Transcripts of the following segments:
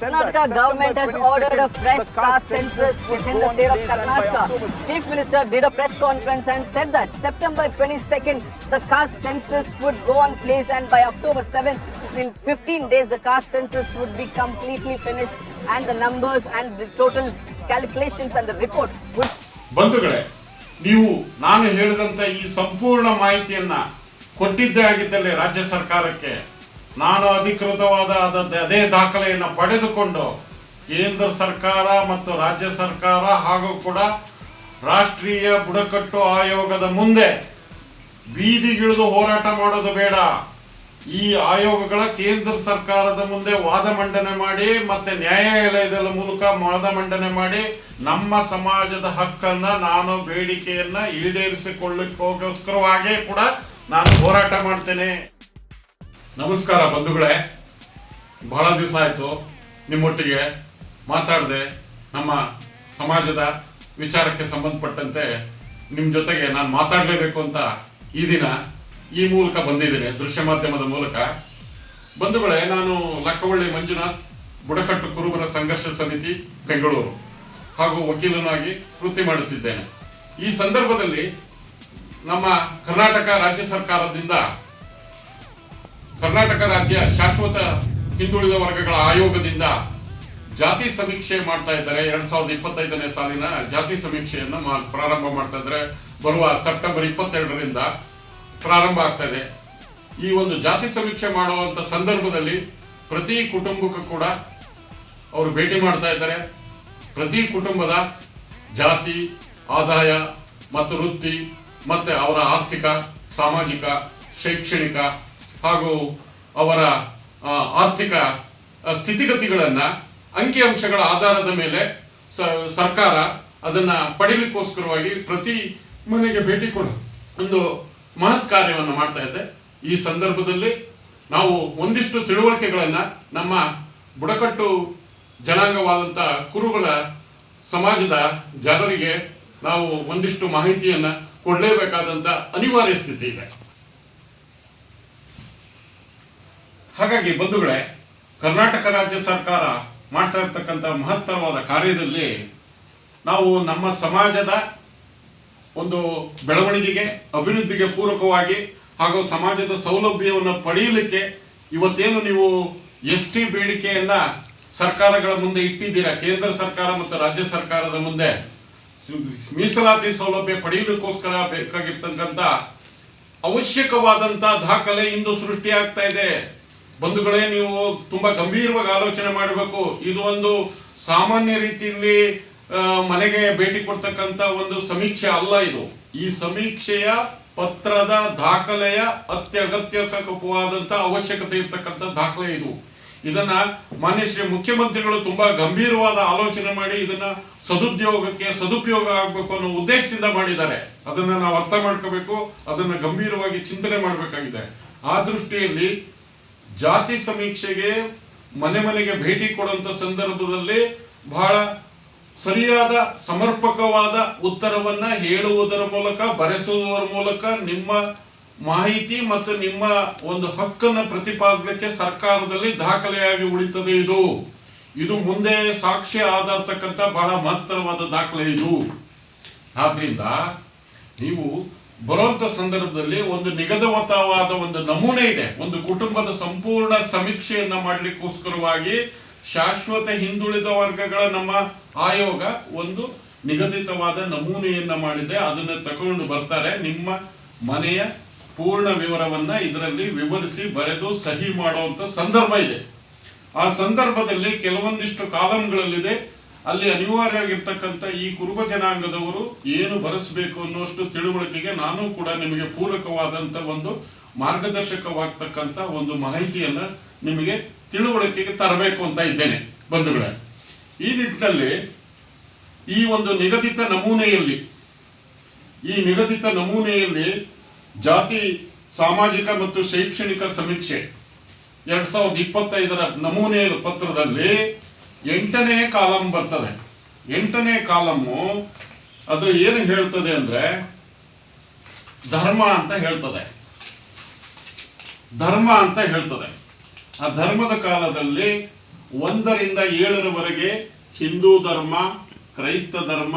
Karnataka government has ordered a fresh caste census within the state of Karnataka. Chief Minister did a press conference and said that September 22nd, the caste census would go on place and by October 7th, in 15 days, the caste census would be completely finished and the numbers and the total calculations and the report would ಬಂಧುಗಳೇ ನೀವು ನಾನು ಹೇಳಿದಂತ ಈ ಸಂಪೂರ್ಣ ಮಾಹಿತಿಯನ್ನ ಕೊಟ್ಟಿದ್ದೇ ಆಗಿದ್ದಲ್ಲಿ ರಾಜ್ಯ ಸರ್ಕಾರಕ್ಕೆ ನಾನು ಅಧಿಕೃತವಾದ ಅದೇ ದಾಖಲೆಯನ್ನು ಪಡೆದುಕೊಂಡು ಕೇಂದ್ರ ಸರ್ಕಾರ ಮತ್ತು ರಾಜ್ಯ ಸರ್ಕಾರ ಹಾಗೂ ಕೂಡ ರಾಷ್ಟ್ರೀಯ ಬುಡಕಟ್ಟು ಆಯೋಗದ ಮುಂದೆ ಬೀದಿಗಿಳಿದು ಹೋರಾಟ ಮಾಡೋದು ಬೇಡ. ಈ ಆಯೋಗಗಳ ಕೇಂದ್ರ ಸರ್ಕಾರದ ಮುಂದೆ ವಾದ ಮಂಡನೆ ಮಾಡಿ ಮತ್ತೆ ನ್ಯಾಯಾಲಯದ ಮೂಲಕ ವಾದ ಮಂಡನೆ ಮಾಡಿ ನಮ್ಮ ಸಮಾಜದ ಹಕ್ಕನ್ನ ನಾನು ಬೇಡಿಕೆಯನ್ನ ಈಡೇರಿಸಿಕೊಳ್ಳಿಕ್ಕೋಸ್ಕರವಾಗೇ ಕೂಡ ನಾನು ಹೋರಾಟ ಮಾಡ್ತೇನೆ. ನಮಸ್ಕಾರ ಬಂಧುಗಳೇ. ಬಹಳ ದಿವಸ ಆಯಿತು ನಿಮ್ಮೊಟ್ಟಿಗೆ ಮಾತಾಡದೆ ನಮ್ಮ ಸಮಾಜದ ವಿಚಾರಕ್ಕೆ ಸಂಬಂಧಪಟ್ಟಂತೆ ನಿಮ್ಮ ಜೊತೆಗೆ ನಾನು ಮಾತಾಡಲೇಬೇಕು ಅಂತ ಈ ದಿನ ಈ ಮೂಲಕ ಬಂದಿದ್ದೇನೆ ದೃಶ್ಯ ಮಾಧ್ಯಮದ ಮೂಲಕ. ಬಂಧುಗಳೇ, ನಾನು ಲಕ್ಕವಳ್ಳಿ ಮಂಜುನಾಥ್, ಬುಡಕಟ್ಟು ಕುರುಬರ ಸಂಘರ್ಷ ಸಮಿತಿ, ಬೆಂಗಳೂರು. ಹಾಗೂ ವಕೀಲನಾಗಿ ವೃತ್ತಿ ಮಾಡುತ್ತಿದ್ದೇನೆ. ಈ ಸಂದರ್ಭದಲ್ಲಿ ನಮ್ಮ ಕರ್ನಾಟಕ ರಾಜ್ಯ ಸರ್ಕಾರದಿಂದ ಕರ್ನಾಟಕ ರಾಜ್ಯ ಶಾಶ್ವತ ಹಿಂದುಳಿದ ವರ್ಗಗಳ ಆಯೋಗದಿಂದ ಜಾತಿ ಸಮೀಕ್ಷೆ ಮಾಡ್ತಾ ಇದ್ದಾರೆ. ಎರಡ್ ಸಾವಿರದ ಇಪ್ಪತ್ತೈದನೇ ಸಾಲಿನ ಜಾತಿ ಸಮೀಕ್ಷೆಯನ್ನು ಪ್ರಾರಂಭ ಮಾಡ್ತಾ ಇದ್ದಾರೆ. ಬರುವ ಸೆಪ್ಟೆಂಬರ್ ಇಪ್ಪತ್ತೆರಡರಿಂದ ಪ್ರಾರಂಭ ಆಗ್ತಾ ಇದೆ. ಈ ಒಂದು ಜಾತಿ ಸಮೀಕ್ಷೆ ಮಾಡುವಂತ ಸಂದರ್ಭದಲ್ಲಿ ಪ್ರತಿ ಕುಟುಂಬಕ್ಕೂ ಕೂಡ ಅವರು ಭೇಟಿ ಮಾಡ್ತಾ ಇದ್ದಾರೆ. ಪ್ರತಿ ಕುಟುಂಬದ ಜಾತಿ, ಆದಾಯ ಮತ್ತು ವೃತ್ತಿ ಮತ್ತೆ ಅವರ ಆರ್ಥಿಕ, ಸಾಮಾಜಿಕ, ಶೈಕ್ಷಣಿಕ ಹಾಗೂ ಅವರ ಆರ್ಥಿಕ ಸ್ಥಿತಿಗತಿಗಳನ್ನು ಅಂಕಿಅಂಶಗಳ ಆಧಾರದ ಮೇಲೆ ಸರ್ಕಾರ ಅದನ್ನು ಪಡೀಲಿಕ್ಕೋಸ್ಕರವಾಗಿ ಪ್ರತಿ ಮನೆಗೆ ಭೇಟಿ ಕೊಡ ಒಂದು ಮಹತ್ ಕಾರ್ಯವನ್ನು ಮಾಡ್ತಾ ಇದೆ. ಈ ಸಂದರ್ಭದಲ್ಲಿ ನಾವು ಒಂದಿಷ್ಟು ತಿಳುವಳಿಕೆಗಳನ್ನು ನಮ್ಮ ಬುಡಕಟ್ಟು ಜನಾಂಗವಾದಂಥ ಕುರುಗಳ ಸಮಾಜದ ಜನರಿಗೆ ನಾವು ಒಂದಿಷ್ಟು ಮಾಹಿತಿಯನ್ನು ಕೊಡಲೇಬೇಕಾದಂಥ ಅನಿವಾರ್ಯ ಸ್ಥಿತಿ ಇದೆ. ಹಾಗಾಗಿ ಬಂಧುಗಳೇ, ಕರ್ನಾಟಕ ರಾಜ್ಯ ಸರ್ಕಾರ ಮಾಡ್ತಾ ಇರ್ತಕ್ಕಂಥ ಮಹತ್ತರವಾದ ಕಾರ್ಯದಲ್ಲಿ ನಾವು ನಮ್ಮ ಸಮಾಜದ ಒಂದು ಬೆಳವಣಿಗೆಗೆ, ಅಭಿವೃದ್ಧಿಗೆ ಪೂರಕವಾಗಿ ಹಾಗೂ ಸಮಾಜದ ಸೌಲಭ್ಯವನ್ನು ಪಡೆಯಲಿಕ್ಕೆ ಇವತ್ತೇನು ನೀವು ಎಸ್ ಟಿ ಬೇಡಿಕೆಯನ್ನ ಸರ್ಕಾರಗಳ ಮುಂದೆ ಇಟ್ಟಿದ್ದೀರಾ? ಕೇಂದ್ರ ಸರ್ಕಾರ ಮತ್ತು ರಾಜ್ಯ ಸರ್ಕಾರದ ಮುಂದೆ ಮೀಸಲಾತಿ ಸೌಲಭ್ಯ ಪಡೆಯಲಿಕ್ಕೋಸ್ಕರ ಬೇಕಾಗಿರ್ತಕ್ಕಂಥ ಅವಶ್ಯಕವಾದಂಥ ದಾಖಲೆ ಇಂದು ಸೃಷ್ಟಿಯಾಗ್ತಾ ಇದೆ. ಬಂಧುಗಳೇ, ನೀವು ತುಂಬಾ ಗಂಭೀರವಾಗಿ ಆಲೋಚನೆ ಮಾಡಬೇಕು. ಇದು ಒಂದು ಸಾಮಾನ್ಯ ರೀತಿಯಲ್ಲಿ ಮನೆಗೆ ಭೇಟಿ ಕೊಡ್ತಕ್ಕಂತ ಒಂದು ಸಮೀಕ್ಷೆ ಅಲ್ಲ ಇದು. ಈ ಸಮೀಕ್ಷೆಯ ಪತ್ರದ ದಾಖಲೆಯ ಅತ್ಯಗತ್ಯವಾದಂತ ಅವಶ್ಯಕತೆ ಇರ್ತಕ್ಕಂಥ ದಾಖಲೆ ಇದು. ಇದನ್ನ ಮಾನ್ಯ ಶ್ರೀ ಮುಖ್ಯಮಂತ್ರಿಗಳು ತುಂಬಾ ಗಂಭೀರವಾದ ಆಲೋಚನೆ ಮಾಡಿ ಇದನ್ನ ಸದುದ್ಯೋಗಕ್ಕೆ ಸದುಪಯೋಗ ಆಗಬೇಕು ಅನ್ನೋ ಉದ್ದೇಶದಿಂದ ಮಾಡಿದ್ದಾರೆ. ಅದನ್ನ ನಾವು ಅರ್ಥ ಮಾಡ್ಕೋಬೇಕು, ಅದನ್ನ ಗಂಭೀರವಾಗಿ ಚಿಂತನೆ ಮಾಡಬೇಕಾಗಿದೆ. ಆ ದೃಷ್ಟಿಯಲ್ಲಿ ಜಾತಿ ಸಮೀಕ್ಷೆಗೆ ಮನೆ ಮನೆಗೆ ಭೇಟಿ ಕೊಡುವಂತ ಸಂದರ್ಭದಲ್ಲಿ ಬಹಳ ಸರಿಯಾದ ಸಮರ್ಪಕವಾದ ಉತ್ತರವನ್ನ ಹೇಳುವುದರ ಮೂಲಕ, ಬರೆಸುವುದರ ಮೂಲಕ ನಿಮ್ಮ ಮಾಹಿತಿ ಮತ್ತು ನಿಮ್ಮ ಒಂದು ಹಕ್ಕನ್ನು ಪ್ರತಿಪಾದಿಸಲಿಕ್ಕೆ ಸರ್ಕಾರದಲ್ಲಿ ದಾಖಲೆಯಾಗಿ ಉಳಿತದೆ ಇದು. ಇದು ಮುಂದೆ ಸಾಕ್ಷ್ಯ ಆಧಾರ್ತಕ್ಕಂಥ ಬಹಳ ಮಹತ್ತರವಾದ ದಾಖಲೆ ಇದು. ಆದ್ರಿಂದ ನೀವು ಬರುವಂತ ಸಂದರ್ಭದಲ್ಲಿ ಒಂದು ನಿಗದಿತವಾದ ಒಂದು ನಮೂನೆ ಇದೆ. ಒಂದು ಕುಟುಂಬದ ಸಂಪೂರ್ಣ ಸಮೀಕ್ಷೆಯನ್ನ ಮಾಡಲಿಕ್ಕೋಸ್ಕರವಾಗಿ ಶಾಶ್ವತ ಹಿಂದುಳಿದ ವರ್ಗಗಳ ನಮ್ಮ ಆಯೋಗ ಒಂದು ನಿಗದಿತವಾದ ನಮೂನೆಯನ್ನ ಮಾಡಿದೆ. ಅದನ್ನ ತಗೊಂಡು ಬರ್ತಾರೆ. ನಿಮ್ಮ ಮನೆಯ ಪೂರ್ಣ ವಿವರವನ್ನ ಇದರಲ್ಲಿ ವಿವರಿಸಿ ಬರೆದು ಸಹಿ ಮಾಡುವಂತ ಸಂದರ್ಭ ಇದೆ. ಆ ಸಂದರ್ಭದಲ್ಲಿ ಕೆಲವೊಂದಿಷ್ಟು ಕಾಲಂಗಳಲ್ಲಿದೆ ಅಲ್ಲಿ ಅನಿವಾರ್ಯವಾಗಿರ್ತಕ್ಕಂಥ ಈ ಕುರುಬ ಜನಾಂಗದವರು ಏನು ಬರೆಸಬೇಕು ಅನ್ನೋಷ್ಟು ತಿಳುವಳಿಕೆಗೆ ನಾನು ಕೂಡ ನಿಮಗೆ ಪೂರಕವಾದಂತ ಒಂದು ಮಾರ್ಗದರ್ಶಕವಾಗ್ತಕ್ಕಂಥ ಒಂದು ಮಾಹಿತಿಯನ್ನ ನಿಮಗೆ ತಿಳುವಳಿಕೆಗೆ ತರಬೇಕು ಅಂತ ಇದ್ದೇನೆ, ಬಂಧುಗಳೇ. ಈ ನಿಟ್ಟಿನಲ್ಲಿ ಈ ಒಂದು ನಿಗದಿತ ನಮೂನೆಯಲ್ಲಿ, ಈ ನಿಗದಿತ ನಮೂನೆಯಲ್ಲಿ ಜಾತಿ, ಸಾಮಾಜಿಕ ಮತ್ತು ಶೈಕ್ಷಣಿಕ ಸಮೀಕ್ಷೆ ಎರಡ್ ಸಾವಿರದ ಇಪ್ಪತ್ತೈದರ ನಮೂನೆ ಪತ್ರದಲ್ಲಿ ಎಂಟನೇ ಕಾಲಂ ಬರ್ತದೆ. ಎಂಟನೇ ಕಾಲಮ್ಮು ಅದು ಏನು ಹೇಳ್ತದೆ ಅಂದ್ರೆ ಧರ್ಮ ಅಂತ ಹೇಳ್ತದೆ. ಧರ್ಮ ಅಂತ ಹೇಳ್ತದೆ. ಆ ಧರ್ಮದ ಕಾಲದಲ್ಲಿ ಒಂದರಿಂದ ಏಳರವರೆಗೆ ಹಿಂದೂ ಧರ್ಮ, ಕ್ರೈಸ್ತ ಧರ್ಮ,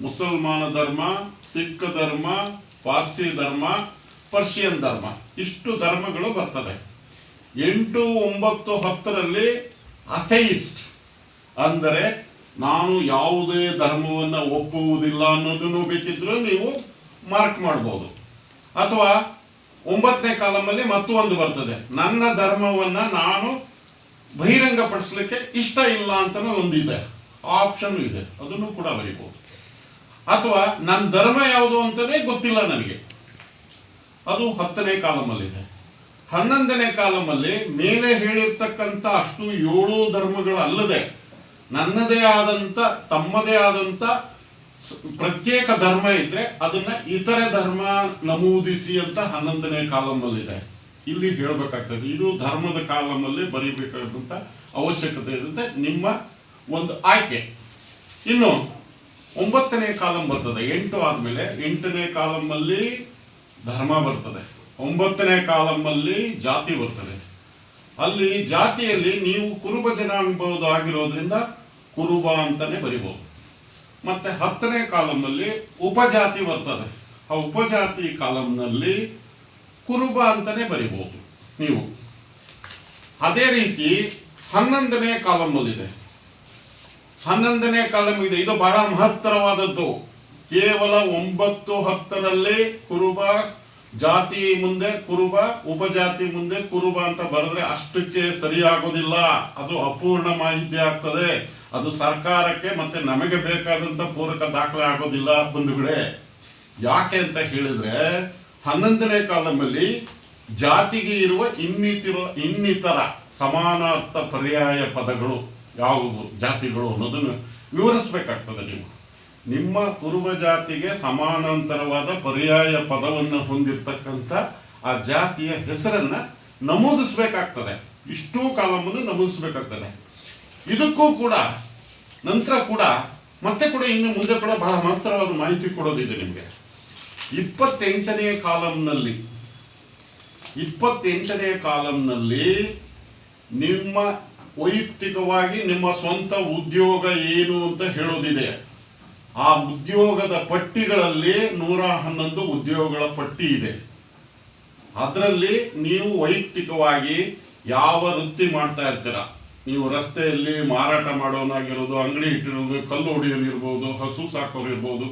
ಮುಸಲ್ಮಾನ ಧರ್ಮ, ಸಿಖ್ ಧರ್ಮ, ಪಾರ್ಸಿ ಧರ್ಮ, ಪರ್ಷಿಯನ್ ಧರ್ಮ ಇಷ್ಟು ಧರ್ಮಗಳು ಬರ್ತದೆ ಎಂಟು ಒಂಬತ್ತು ಹತ್ತರಲ್ಲಿ ಅಥೈಸ್ಟ್ ಅಂದರೆ ನಾನು ಯಾವುದೇ ಧರ್ಮವನ್ನು ಒಪ್ಪುವುದಿಲ್ಲ ಅನ್ನೋದನ್ನು ಬೇಕಿದ್ರೂ ನೀವು ಮಾರ್ಕ್ ಮಾಡ್ಬೋದು. ಅಥವಾ ಒಂಬತ್ತನೇ ಕಾಲಮಲ್ಲಿ ಮತ್ತೊಂದು ಬರ್ತದೆ. ನನ್ನ ಧರ್ಮವನ್ನ ನಾನು ಬಹಿರಂಗಪಡಿಸ್ಲಿಕ್ಕೆ ಇಷ್ಟ ಇಲ್ಲ ಅಂತಲೂ ಒಂದಿದೆ. ಆಪ್ಷನ್ ಇದೆ. ಅದನ್ನು ಕೂಡ ಬರಿಬೋದು. ಅಥವಾ ನನ್ನ ಧರ್ಮ ಯಾವುದು ಅಂತಲೇ ಗೊತ್ತಿಲ್ಲ ನನಗೆ. ಅದು ಹತ್ತನೇ ಕಾಲಮಲ್ಲಿದೆ. ಹನ್ನೊಂದನೇ ಕಾಲಮಲ್ಲಿ ಮೇಲೆ ಹೇಳಿರ್ತಕ್ಕಂಥ ಅಷ್ಟು ಏಳು ಧರ್ಮಗಳಲ್ಲದೆ ನನ್ನದೇ ಆದಂಥ ತಮ್ಮದೇ ಆದಂಥ ಪ್ರತ್ಯೇಕ ಧರ್ಮ ಇದ್ರೆ ಅದನ್ನ ಇತರೆ ಧರ್ಮ ನಮೂದಿಸಿ ಅಂತ ಹನ್ನೊಂದನೇ ಕಾಲಮಲ್ಲಿದೆ ಇಲ್ಲಿ ಹೇಳಬೇಕಾಗ್ತದೆ, ಇದು ಧರ್ಮದ ಕಾಲಮಲ್ಲಿ ಬರೀಬೇಕಾದಂಥ ಅವಶ್ಯಕತೆ ಇರುತ್ತೆ. ನಿಮ್ಮ ಒಂದು ಆಯ್ಕೆ. ಇನ್ನು ಒಂಬತ್ತನೇ ಕಾಲಂ ಬರ್ತದೆ, ಎಂಟು ಆದ್ಮೇಲೆ ಎಂಟನೇ ಕಾಲಮಲ್ಲಿ ಧರ್ಮ ಬರ್ತದೆ, ಒಂಬತ್ತನೇ ಕಾಲಮಲ್ಲಿ ಜಾತಿ ಬರ್ತದೆ. ಅಲ್ಲಿ ಜಾತಿಯಲ್ಲಿ ನೀವು ಕುರುಬ ಜನಾಂಗಬಹುದು ಆಗಿರೋದ್ರಿಂದ ಕುರುಬ ಅಂತಲೇ ಬರಿಬೋದು. ಮತ್ತೆ ಹತ್ತನೇ ಕಾಲಂನಲ್ಲಿ ಉಪಜಾತಿ ಬರ್ತದೆ. ಆ ಉಪಜಾತಿ ಕಾಲಂನಲ್ಲಿ ಕುರುಬ ಅಂತಲೇ ಬರಿಬೋದು ನೀವು. ಅದೇ ರೀತಿ ಹನ್ನೊಂದನೇ ಕಾಲಂನಲ್ಲಿದೆ. ಹನ್ನೊಂದನೇ ಕಾಲಂ ಇದೆ ಇದು ಬಹಳ ಮಹತ್ತರವಾದದ್ದು. ಕೇವಲ ಒಂಬತ್ತು ಹತ್ತರಲ್ಲಿ ಕುರುಬ, ಜಾತಿ ಮುಂದೆ ಕುರುಬ, ಉಪಜಾತಿ ಮುಂದೆ ಕುರುಬ ಅಂತ ಬರೆದ್ರೆ ಅಷ್ಟಕ್ಕೆ ಸರಿಯಾಗೋದಿಲ್ಲ. ಅದು ಅಪೂರ್ಣ ಮಾಹಿತಿ ಆಗ್ತದೆ. ಅದು ಸರ್ಕಾರಕ್ಕೆ ಮತ್ತೆ ನಮಗೆ ಬೇಕಾದಂತ ಪೂರಕ ದಾಖಲೆ ಆಗೋದಿಲ್ಲ ಬಂಧುಗಳೇ. ಯಾಕೆ ಅಂತ ಹೇಳಿದ್ರೆ, ಹನ್ನೊಂದನೇ ಕಾಲಮಲ್ಲಿ ಜಾತಿಗೆ ಇರುವ ಇನ್ನಿತಿರ, ಇನ್ನಿತರ ಸಮಾನಾರ್ಥ ಪರ್ಯಾಯ ಪದಗಳು ಯಾವುವು, ಜಾತಿಗಳು ಅನ್ನೋದನ್ನು ವಿವರಿಸ್ಬೇಕಾಗ್ತದೆ ನೀವು. ನಿಮ್ಮ ಕುರುಬ ಜಾತಿಗೆ ಸಮಾನಾಂತರವಾದ ಪರ್ಯಾಯ ಪದವನ್ನು ಹೊಂದಿರತಕ್ಕಂಥ ಆ ಜಾತಿಯ ಹೆಸರನ್ನ ನಮೂದಿಸಬೇಕಾಗ್ತದೆ. ಇಷ್ಟೂ ಕಾಲಮನ್ನು ನಮೂದಿಸ್ಬೇಕಾಗ್ತದೆ. ಇದಕ್ಕೂ ಕೂಡ, ನಂತರ ಕೂಡ, ಮತ್ತೆ ಕೂಡ ಇನ್ನು ಮುಂದೆ ಕೂಡ ಬಹಳ ಮಹತ್ತರವಾದ ಮಾಹಿತಿ ಕೊಡೋದಿದೆ ನಿಮಗೆ. ಇಪ್ಪತ್ತೆಂಟನೇ ಕಾಲಂನಲ್ಲಿ ಇಪ್ಪತ್ತೆಂಟನೇ ಕಾಲಂನಲ್ಲಿ ನಿಮ್ಮ ವೈಯಕ್ತಿಕವಾಗಿ ನಿಮ್ಮ ಸ್ವಂತ ಉದ್ಯೋಗ ಏನು ಅಂತ ಹೇಳೋದಿದೆ. ಆ ಉದ್ಯೋಗದ ಪಟ್ಟಿಗಳಲ್ಲಿ ನೂರ ಹನ್ನೊಂದು ಉದ್ಯೋಗಗಳ ಪಟ್ಟಿ ಇದೆ. ಅದರಲ್ಲಿ ನೀವು ವೈಯಕ್ತಿಕವಾಗಿ ಯಾವ ವೃತ್ತಿ ಮಾಡ್ತಾ ಇರ್ತೀರ? ನೀವು ರಸ್ತೆಯಲ್ಲಿ ಮಾರಾಟ ಮಾಡೋನಾಗಿರೋದು, ಅಂಗಡಿ ಇಟ್ಟಿರೋದು, ಕಲ್ಲು ಹೊಡೆಯೋನಿರ್ಬೋದು ಹಸು ಸಾಕೋರು ಇರ್ಬೋದು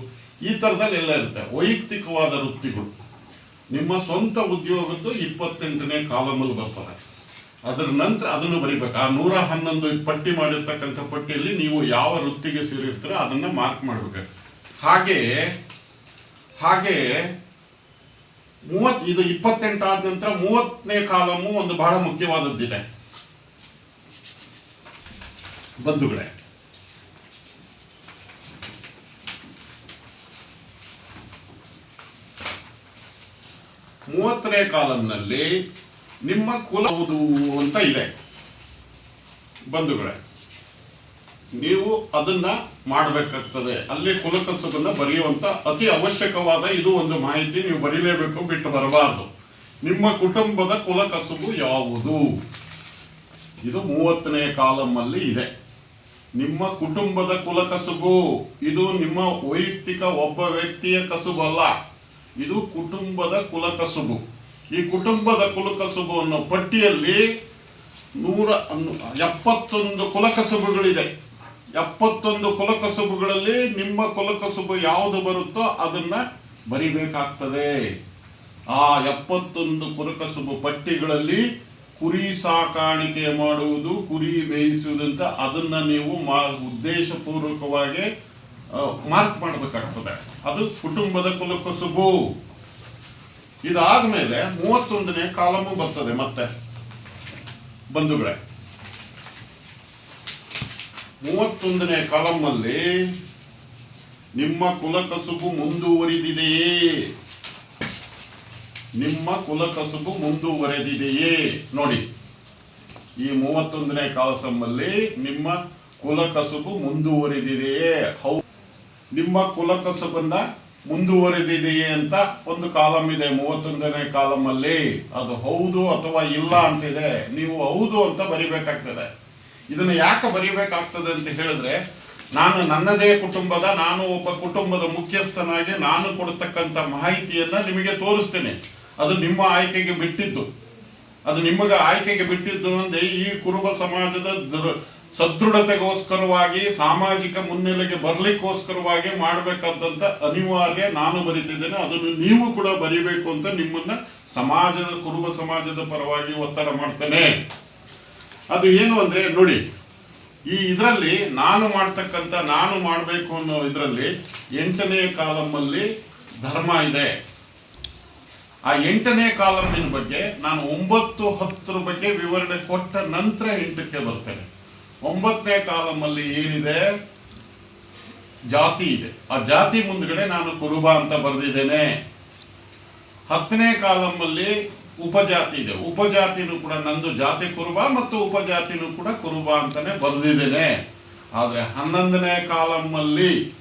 ಈ ಥರದಲ್ಲಿ ಎಲ್ಲ ಇರುತ್ತೆ. ವೈಯಕ್ತಿಕವಾದ ವೃತ್ತಿಗಳು. ನಿಮ್ಮ ಸ್ವಂತ ಉದ್ಯೋಗದ್ದು ಇಪ್ಪತ್ತೆಂಟನೇ ಕಾಲಮಲ್ಲಿ ಬರ್ತದೆ. ಅದರ ನಂತರ ಅದನ್ನು ಬರಿಬೇಕು. ಆ ನೂರ ಹನ್ನೊಂದು ಪಟ್ಟಿ ಮಾಡಿರ್ತಕ್ಕಂಥ ಪಟ್ಟಿಯಲ್ಲಿ ನೀವು ಯಾವ ವೃತ್ತಿಗೆ ಸೇರಿರ್ತೀರೋ ಅದನ್ನ ಮಾರ್ಕ್ ಮಾಡಬೇಕು. ಹಾಗೆ ಹಾಗೆ ಮೂವತ್ ಇದು ಇಪ್ಪತ್ತೆಂಟು ಆದ ನಂತರ ಮೂವತ್ತನೇ ಕಾಲಮು ಒಂದು ಬಹಳ ಮುಖ್ಯವಾದದ್ದಿದೆ. ಬಂಧುಗಳೇ. ಮೂವತ್ತನೇ ಕಾಲಂನಲ್ಲಿ ನಿಮ್ಮ ಕುಲ ಹೌದು ಅಂತ ಇದೆ. ಬಂಧುಗಳೇ, ನೀವು ಅದನ್ನ ಮಾಡಬೇಕಾಗ್ತದೆ. ಅಲ್ಲಿ ಕುಲಕಸಬನ್ನ ಬರೆಯುವಂತ ಅತಿ ಅವಶ್ಯಕವಾದ ಇದು ಒಂದು ಮಾಹಿತಿ ನೀವು ಬರೀಲೇಬೇಕು, ಬಿಟ್ಟು ಬರಬಾರದು. ನಿಮ್ಮ ಕುಟುಂಬದ ಕುಲಕಸುಬು ಯಾವುದು? ಇದು ಮೂವತ್ತನೇ ಕಾಲಮ್ಮಲ್ಲಿ ಇದೆ. ನಿಮ್ಮ ಕುಟುಂಬದ ಕುಲಕಸುಬು ಇದು ನಿಮ್ಮ ವೈಯಕ್ತಿಕ ಒಬ್ಬ ವ್ಯಕ್ತಿಯ ಕಸುಬು ಅಲ್ಲ ಇದು ಕುಟುಂಬದ ಕುಲಕಸುಬು ಈ ಕುಟುಂಬದ ಕುಲಕಸುಬು ಅನ್ನೋ ಪಟ್ಟಿಯಲ್ಲಿ ನೂರ ಎಪ್ಪತ್ತೊಂದು ಕುಲ ಕಸುಬುಗಳಿದೆ. ಎಪ್ಪತ್ತೊಂದು ಕುಲಕಸುಬುಗಳಲ್ಲಿ ನಿಮ್ಮ ಕುಲಕಸುಬು ಯಾವುದು ಬರುತ್ತೋ ಅದನ್ನ ಬರಿಬೇಕಾಗ್ತದೆ. ಆ ಎಪ್ಪತ್ತೊಂದು ಕುಲಕಸುಬು ಪಟ್ಟಿಗಳಲ್ಲಿ ಕುರಿ ಸಾಕಾಣಿಕೆ ಮಾಡುವುದು, ಕುರಿ ಮೇಯಿಸುವುದಂತ ಅದನ್ನ ನೀವು ಮಾ, ಉದ್ದೇಶಪೂರ್ವಕವಾಗಿ ಮಾರ್ಕ್ ಮಾಡಬೇಕಾಗ್ತದೆ. ಅದು ಕುಟುಂಬದ ಕುಲಕಸುಬು ಇದಾದ್ಮೇಲೆ ಮೂವತ್ತೊಂದನೇ ಕಾಲಮು ಬರ್ತದೆ ಮತ್ತೆ, ಬಂಧುಗಳೇ. ಮೂವತ್ತೊಂದನೇ ಕಾಲಮಲ್ಲಿ ನಿಮ್ಮ ಕುಲಕಸುಬು ಮುಂದುವರಿದಿದೆಯೇ? ನಿಮ್ಮ ಕುಲಕಸುಬು ಮುಂದುವರೆದಿದೆಯೇ? ನೋಡಿ, ಈ ಮೂವತ್ತೊಂದನೇ ಕಾಲಸಮ್ಮಲ್ಲಿ ನಿಮ್ಮ ಕುಲಕಸುಬು ಮುಂದುವರೆದಿದೆಯೇ? ಹೌ, ನಿಮ್ಮ ಕುಲಕಸುಬನ್ನ ಮುಂದುವರೆದಿದೆಯೇ ಅಂತ ಒಂದು ಕಾಲಮ್ ಇದೆ ಮೂವತ್ತೊಂದನೇ ಕಾಲಮಲ್ಲಿ. ಅದು ಹೌದು ಅಥವಾ ಇಲ್ಲ ಅಂತಿದೆ. ನೀವು ಹೌದು ಅಂತ ಬರಿಬೇಕಾಗ್ತದೆ. ಇದನ್ನು ಯಾಕೆ ಬರಿಬೇಕಾಗ್ತದೆ ಅಂತ ಹೇಳಿದ್ರೆ, ನಾನು ನನ್ನದೇ ಕುಟುಂಬದ, ನಾನು ಒಬ್ಬ ಕುಟುಂಬದ ಮುಖ್ಯಸ್ಥನಾಗಿ ನಾನು ಕೊಡ್ತಕ್ಕಂಥ ಮಾಹಿತಿಯನ್ನ ನಿಮಗೆ ತೋರಿಸ್ತೇನೆ. ಅದು ನಿಮ್ಮ ಆಯ್ಕೆಗೆ ಬಿಟ್ಟಿದ್ದು. ಅದು ನಿಮಗೆ ಆಯ್ಕೆಗೆ ಬಿಟ್ಟಿದ್ದು ಅಂದ್ರೆ ಈ ಕುರುಬ ಸಮಾಜದ ಸದೃಢತೆಗೋಸ್ಕರವಾಗಿ, ಸಾಮಾಜಿಕ ಮುನ್ನೆಲೆಗೆ ಬರಲಿಕ್ಕೋಸ್ಕರವಾಗಿ ಮಾಡಬೇಕಾದಂತ ಅನಿವಾರ್ಯ ನಾನು ಬರಿತಿದ್ದೇನೆ. ಅದನ್ನು ನೀವು ಕೂಡ ಬರೀಬೇಕು ಅಂತ ನಿಮ್ಮನ್ನ ಸಮಾಜದ, ಕುರುಬ ಸಮಾಜದ ಪರವಾಗಿ ಒತ್ತಡ ಮಾಡ್ತೇನೆ. ಅದು ಏನು ಅಂದ್ರೆ ನೋಡಿ, ಈ ಇದರಲ್ಲಿ ನಾನು ಮಾಡ್ತಕ್ಕಂಥ ನಾನು ಮಾಡಬೇಕು ಅನ್ನೋ ಇದರಲ್ಲಿ ಎಂಟನೇ ಕಾಲಮ್ಮಲ್ಲಿ ಧರ್ಮ ಇದೆ. ಆ ಎಂಟನೇ ಕಾಲಮಿನ ಬಗ್ಗೆ ನಾನು ಒಂಬತ್ತು ಹತ್ತರ ಬಗ್ಗೆ ವಿವರಣೆ ಕೊಟ್ಟ ನಂತರ ಎಂಟಕ್ಕೆ ಬರ್ತೇನೆ. ಒಂಬತ್ತನೇ ಕಾಲಮಲ್ಲಿ ಏನಿದೆ? ಜಾತಿ ಇದೆ. ಆ ಜಾತಿ ಮುಂದ್ಗಡೆ ನಾನು ಕುರುಬ ಅಂತ ಬರೆದಿದ್ದೇನೆ. ಹತ್ತನೇ ಕಾಲಮಲ್ಲಿ ಉಪಜಾತಿ ಇದೆ. ಉಪಜಾತಿನೂ ಕೂಡ ನಂದು ಜಾತಿ ಕುರುಬ ಮತ್ತು ಉಪಜಾತಿನೂ ಕೂಡ ಕುರುಬ ಅಂತಾನೆ ಬರೆದಿದ್ದೇನೆ. ಆದರೆ ಹನ್ನೊಂದನೇ ಕಾಲಮಲ್ಲಿ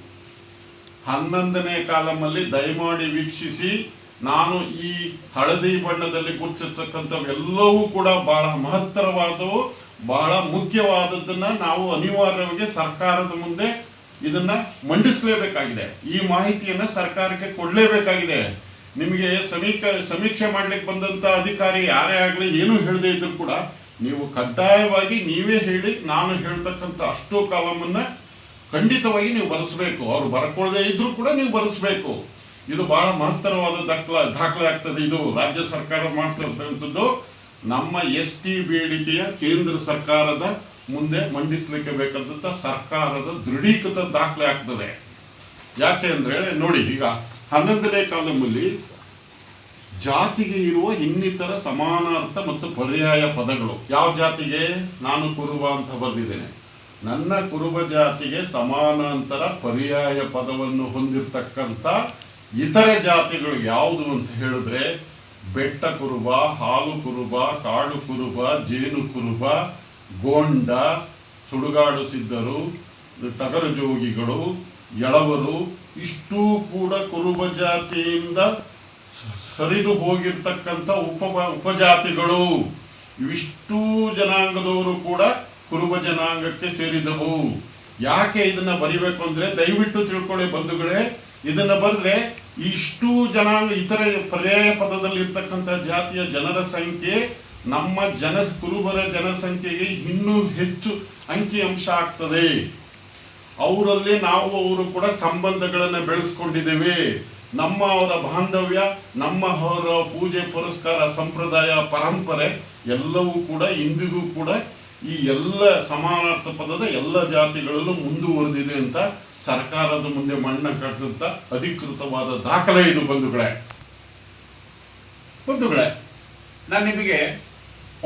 ಹನ್ನೊಂದನೇ ಕಾಲಮಲ್ಲಿ ದಯಮಾಡಿ ವೀಕ್ಷಿಸಿ. ನಾನು ಈ ಹಳದಿ ಬಣ್ಣದಲ್ಲಿ ಗುರುತಿರ್ತಕ್ಕಂಥವೆಲ್ಲವೂ ಕೂಡ ಬಹಳ ಮಹತ್ತರವಾದವು, ಬಹಳ ಮುಖ್ಯವಾದದ್ದನ್ನ ನಾವು ಅನಿವಾರ್ಯವಾಗಿ ಸರ್ಕಾರದ ಮುಂದೆ ಇದನ್ನ ಮಂಡಿಸಲೇಬೇಕಾಗಿದೆ. ಈ ಮಾಹಿತಿಯನ್ನ ಸರ್ಕಾರಕ್ಕೆ ಕೊಡಲೇಬೇಕಾಗಿದೆ. ನಿಮಗೆ ಸಮೀಕ, ಸಮೀಕ್ಷೆ ಮಾಡ್ಲಿಕ್ಕೆ ಬಂದಂತ ಅಧಿಕಾರಿ ಯಾರೇ ಆಗಲಿ ಏನು ಹೇಳದೇ ಇದ್ರು ಕೂಡ ನೀವು ಕಡ್ಡಾಯವಾಗಿ ನೀವೇ ಹೇಳಿ, ನಾನು ಹೇಳ್ತಕ್ಕಂಥ ಅಷ್ಟು ಕಾಲಮನ್ನ ಖಂಡಿತವಾಗಿ ನೀವು ಬರೆಸ್ಬೇಕು. ಅವ್ರು ಬರ್ಕೊಳ್ಳದೆ ಇದ್ರೂ ಕೂಡ ನೀವು ಬರೆಸ್ಬೇಕು. ಇದು ಬಹಳ ಮಹತ್ತರವಾದ ದಾಖಲ, ದಾಖಲೆ ಆಗ್ತದೆ. ಇದು ರಾಜ್ಯ ಸರ್ಕಾರ ಮಾಡ್ತಿರ್ತಕ್ಕಂಥದ್ದು ನಮ್ಮ ಎಸ್ ಟಿ ಬೇಡಿಕೆಯ ಕೇಂದ್ರ ಸರ್ಕಾರದ ಮುಂದೆ ಮಂಡಿಸಲಿಕ್ಕೆ ಬೇಕಾದಂತ ಸರ್ಕಾರದ ದೃಢೀಕೃತ ದಾಖಲೆ ಆಗ್ತದೆ. ಯಾಕೆ ಅಂದ್ರೆ ನೋಡಿ, ಈಗ ಹನ್ನೊಂದನೇ ಕಾಲಮಲ್ಲಿ ಜಾತಿಗೆ ಇರುವ ಇನ್ನಿತರ ಸಮಾನಾರ್ಥ ಮತ್ತು ಪರ್ಯಾಯ ಪದಗಳು. ಯಾವ ಜಾತಿಗೆ? ನಾನು ಕುರುಬ ಅಂತ ಬರೆದಿದ್ದೇನೆ. ನನ್ನ ಕುರುಬ ಜಾತಿಗೆ ಸಮಾನಾಂತರ ಪರ್ಯಾಯ ಪದವನ್ನು ಹೊಂದಿರತಕ್ಕಂಥ ಇತರೆ ಜಾತಿಗಳು ಯಾವುದು ಅಂತ ಹೇಳಿದ್ರೆ ಬೆಟ್ಟ ಕುರುಬ, ಹಾಲು ಕುರುಬ, ಕಾಡು ಕುರುಬ, ಜೇನು ಕುರುಬ, ಗೋಂಡ, ಸುಡುಗಾಡು ಸಿದ್ಧರು, ಟಗರು ಜೋಗಿಗಳು ಎಳವರು ಇಷ್ಟೂ ಕೂಡ ಕುರುಬ ಜಾತಿಯಿಂದ ಸರಿದು ಹೋಗಿರ್ತಕ್ಕಂಥ ಉಪ, ಉಪಜಾತಿಗಳು. ಇವಿಷ್ಟೂ ಜನಾಂಗದವರು ಕೂಡ ಕುರುಬ ಜನಾಂಗಕ್ಕೆ ಸೇರಿದವು. ಯಾಕೆ ಇದನ್ನ ಬರಿಬೇಕು ಅಂದ್ರೆ ದಯವಿಟ್ಟು ತಿಳ್ಕೊಳ್ಳಿ ಬಂಧುಗಳೇ, ಇದನ್ನ ಬರೆದ್ರೆ ಇಷ್ಟು ಜನಾಂಗ, ಇತರ ಪರ್ಯಾಯ ಪದದಲ್ಲಿ ಇರ್ತಕ್ಕಂಥ ಜಾತಿಯ ಜನರ ಸಂಖ್ಯೆ, ನಮ್ಮ ಜನ ಕುರುಬರ ಜನಸಂಖ್ಯೆಗೆ ಇನ್ನೂ ಹೆಚ್ಚು ಅಂಕಿಅಂಶ ಆಗ್ತದೆ. ಅವರಲ್ಲಿ ನಾವು, ಅವರು ಕೂಡ ಸಂಬಂಧಗಳನ್ನು ಬೆಳೆಸ್ಕೊಂಡಿದ್ದೇವೆ. ನಮ್ಮ ಅವರ ಬಾಂಧವ್ಯ, ನಮ್ಮ ಅವರ ಪೂಜೆ ಪುರಸ್ಕಾರ ಸಂಪ್ರದಾಯ ಪರಂಪರೆ ಎಲ್ಲವೂ ಕೂಡ ಇಂದಿಗೂ ಕೂಡ ಈ ಎಲ್ಲ ಸಮಾನಾರ್ಥ ಪದದ ಎಲ್ಲ ಜಾತಿಗಳಲ್ಲೂ ಮುಂದುವರೆದಿದೆ ಅಂತ ಸರ್ಕಾರದ ಮುಂದೆ ಮಣ್ಣ ಕಟ್ಟಂತ ಅಧಿಕೃತವಾದ ದಾಖಲೆ ಇದು ಬಂಧುಗಳೇ. ಬಂಧುಗಳೇ, ನಾನು ನಿಮಗೆ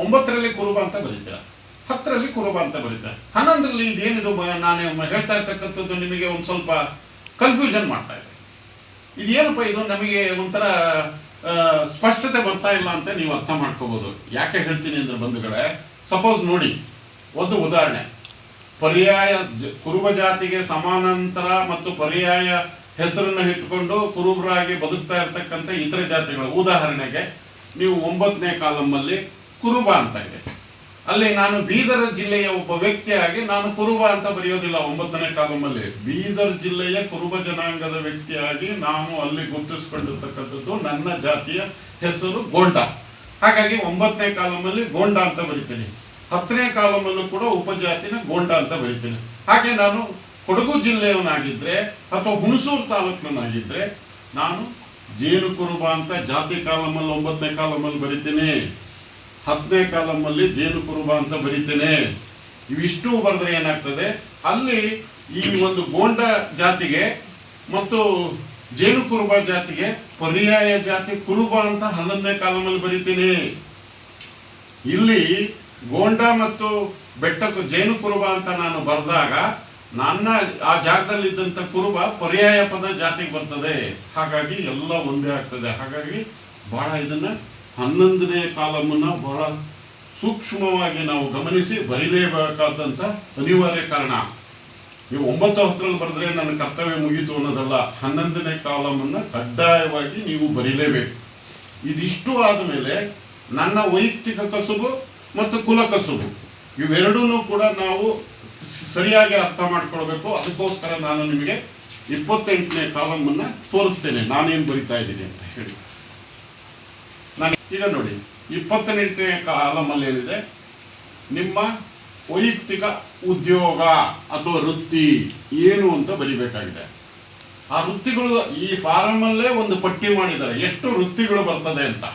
ಒಂಬತ್ತರಲ್ಲಿ ಕುರುಬ ಅಂತ ಬರೀತೀರ, ಹತ್ತರಲ್ಲಿ ಕುರುಬ ಅಂತ ಬರೀತಾರೆ, ಹನ್ನೊಂದರಲ್ಲಿ ಇದೇನಿದು ನಾನು ಹೇಳ್ತಾ ಇರ್ತಕ್ಕಂಥದ್ದು ನಿಮಗೆ ಒಂದು ಸ್ವಲ್ಪ ಕನ್ಫ್ಯೂಷನ್ ಮಾಡ್ತಾ ಇದೆ. ಇದೇನಪ್ಪ, ಇದು ನಮಗೆ ಒಂಥರ ಸ್ಪಷ್ಟತೆ ಬರ್ತಾ ಇಲ್ಲ ಅಂತ ನೀವು ಅರ್ಥ ಮಾಡ್ಕೋಬಹುದು ಯಾಕೆ ಹೇಳ್ತೀನಿ ಅಂದ್ರೆ ಬಂಧುಗಳೇ ಸಪೋಸ್ ನೋಡಿ, ಒಂದು ಉದಾಹರಣೆ. ಪರ್ಯಾಯ ಕುರುಬ ಜಾತಿಗೆ ಸಮಾನಾಂತರ ಮತ್ತು ಪರ್ಯಾಯ ಹೆಸರನ್ನು ಇಟ್ಟುಕೊಂಡು ಕುರುಬರಾಗಿ ಬದುಕ್ತಾ ಇರ್ತಕ್ಕಂಥ ಇತರ ಜಾತಿಗಳು. ಉದಾಹರಣೆಗೆ, ನೀವು ಒಂಬತ್ತನೇ ಕಾಲಮಲ್ಲಿ ಕುರುಬ ಅಂತ ಇದೆ. ಅಲ್ಲಿ ನಾನು ಬೀದರ್ ಜಿಲ್ಲೆಯ ಒಬ್ಬ ವ್ಯಕ್ತಿಯಾಗಿ, ನಾನು ಕುರುಬ ಅಂತ ಬರೆಯೋದಿಲ್ಲ ಒಂಬತ್ತನೇ ಕಾಲಮಲ್ಲಿ ಬೀದರ್ ಜಿಲ್ಲೆಯ ಕುರುಬ ಜನಾಂಗದ ವ್ಯಕ್ತಿಯಾಗಿ ನಾನು ಅಲ್ಲಿ ಗುರುತಿಸ್ಕೊಂಡಿರ್ತಕ್ಕಂಥದ್ದು ನನ್ನ ಜಾತಿಯ ಹೆಸರು ಗೋಂಡ. ಹಾಗಾಗಿ ಒಂಬತ್ತನೇ ಕಾಲಮಲ್ಲಿ ಗೋಂಡ ಅಂತ ಬರಿತೀನಿ. ಹತ್ತನೇ ಕಾಲಮಲ್ಲೂ ಕೂಡ ಉಪಜಾತಿನ ಗೋಂಡ ಅಂತ ಬರಿತೀನಿ. ಹಾಗೆ ನಾನು ಕೊಡಗು ಜಿಲ್ಲೆಯವನಾಗಿದ್ರೆ ಅಥವಾ ಹುಣಸೂರು ತಾಲೂಕಿನವನಾಗಿದ್ರೆ ನಾನು ಜೇನು ಕುರುಬ ಅಂತ ಜಾತಿ ಕಾಲಮಲ್ಲಿ ಒಂಬತ್ತನೇ ಕಾಲಮಲ್ಲಿ ಬರಿತೀನಿ. ಹತ್ತನೇ ಕಾಲಮಲ್ಲಿ ಜೇನು ಕುರುಬ ಅಂತ ಬರಿತೇನೆ. ಇವಿಷ್ಟು ಬರೆದ್ರೆ ಏನಾಗ್ತದೆ? ಅಲ್ಲಿ ಈ ಒಂದು ಗೋಂಡ ಜಾತಿಗೆ ಮತ್ತು ಜೇನು ಕುರುಬ ಜಾತಿಗೆ ಪರ್ಯಾಯ ಜಾತಿ ಕುರುಬ ಅಂತ ಹನ್ನೊಂದನೇ ಕಾಲಮಲ್ಲಿ ಬರೀತೀನಿ. ಇಲ್ಲಿ ಗೋಂಡ ಮತ್ತು ಬೆಟ್ಟಕ್ಕೆ ಜೇನು ಕುರುಬ ಅಂತ ನಾನು ಬರೆದಾಗ ನನ್ನ ಆ ಜಾಗದಲ್ಲಿದ್ದಂಥ ಕುರುಬ ಪರ್ಯಾಯ ಪದ ಜಾತಿಗೆ ಬರ್ತದೆ. ಹಾಗಾಗಿ ಎಲ್ಲ ಒಂದೇ ಆಗ್ತದೆ. ಹಾಗಾಗಿ ಬಹಳ ಇದನ್ನ ಹನ್ನೊಂದನೇ ಕಾಲಮನ್ನ ಬಹಳ ಸೂಕ್ಷ್ಮವಾಗಿ ನಾವು ಗಮನಿಸಿ ಬರೀಲೇಬೇಕಾದಂಥ ಅನಿವಾರ್ಯ ಕಾರಣ. ನೀವು ಒಂಬತ್ತು ಹತ್ತರಲ್ಲಿ ಬರೆದ್ರೆ ನನ್ನ ಕರ್ತವ್ಯ ಮುಗೀತು ಅನ್ನೋದಲ್ಲ, ಹನ್ನೊಂದನೇ ಕಾಲಮನ್ನು ಕಡ್ಡಾಯವಾಗಿ ನೀವು ಬರೀಲೇಬೇಕು. ಇದಿಷ್ಟು ಆದಮೇಲೆ ನನ್ನ ವೈಯಕ್ತಿಕ ಕಸುಬು ಮತ್ತು ಕುಲ ಕಸುಬು ಇವೆರಡೂ ಕೂಡ ನಾವು ಸರಿಯಾಗಿ ಅರ್ಥ ಮಾಡ್ಕೊಳ್ಬೇಕು. ಅದಕ್ಕೋಸ್ಕರ ನಾನು ನಿಮಗೆ ಇಪ್ಪತ್ತೆಂಟನೇ ಕಾಲಮನ್ನು ತೋರಿಸ್ತೇನೆ. ನಾನೇನು ಬರಿತಾ ಇದ್ದೀನಿ ಅಂತ ಹೇಳಿ. ನಾನು ಈಗ ನೋಡಿ, ಇಪ್ಪತ್ತೆಂಟನೇ ಕಾಲಮಲ್ಲಿ ಏನಿದೆ ನಿಮ್ಮ ವೈಯಕ್ತಿಕ ಉದ್ಯೋಗ ಅಥವಾ ವೃತ್ತಿ ಏನು ಅಂತ ಬರಿಬೇಕಾಗಿದೆ. ಆ ವೃತ್ತಿಗಳು ಈ ಫಾರಂ ಅಲ್ಲೇ ಒಂದು ಪಟ್ಟಿ ಮಾಡಿದ್ದಾರೆ. ಎಷ್ಟು ವೃತ್ತಿಗಳು ಬರ್ತದೆ ಅಂತ.